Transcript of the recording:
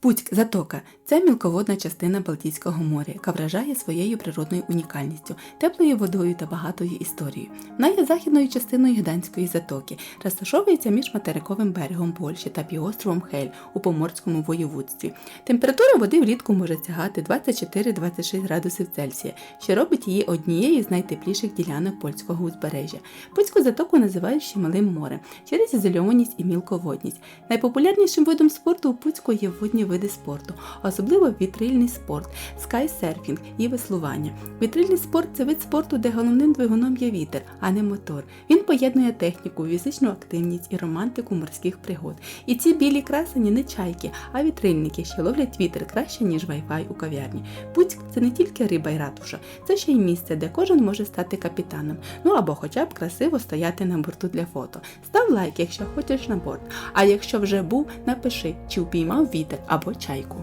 Пуцьк затока це мілководна частина Балтійського моря, яка вражає своєю природною унікальністю, теплою водою та багатою історією. Вона є західною частиною Гданської затоки, розташовується між материковим берегом Польщі та півостровом Хель у Поморському воєводстві. Температура води влітку може сягати 24-26 градусів Цельсія, що робить її однією з найтепліших ділянок польського узбережжя. Пуцьку затоку називають ще малим морем через ізольованість і мілководність. Найпопулярнішим видом спорту у Пуцьку є водні види спорту, особливо вітрильний спорт, скайсерфінг і веслування. Вітрильний спорт це вид спорту, де головним двигуном є вітер, а не мотор. Він поєднує техніку, фізичну активність і романтику морських пригод. І ці білі красені не чайки, а вітрильники, що ловлять вітер краще, ніж вайфай у кав'ярні. Пуцьк це не тільки риба й ратуша, це ще й місце, де кожен може стати капітаном. Ну або хоча б красиво стояти на борту для фото. Став лайк, якщо хочеш на борт. А якщо вже був, напиши, чи впіймав вітер або чайку.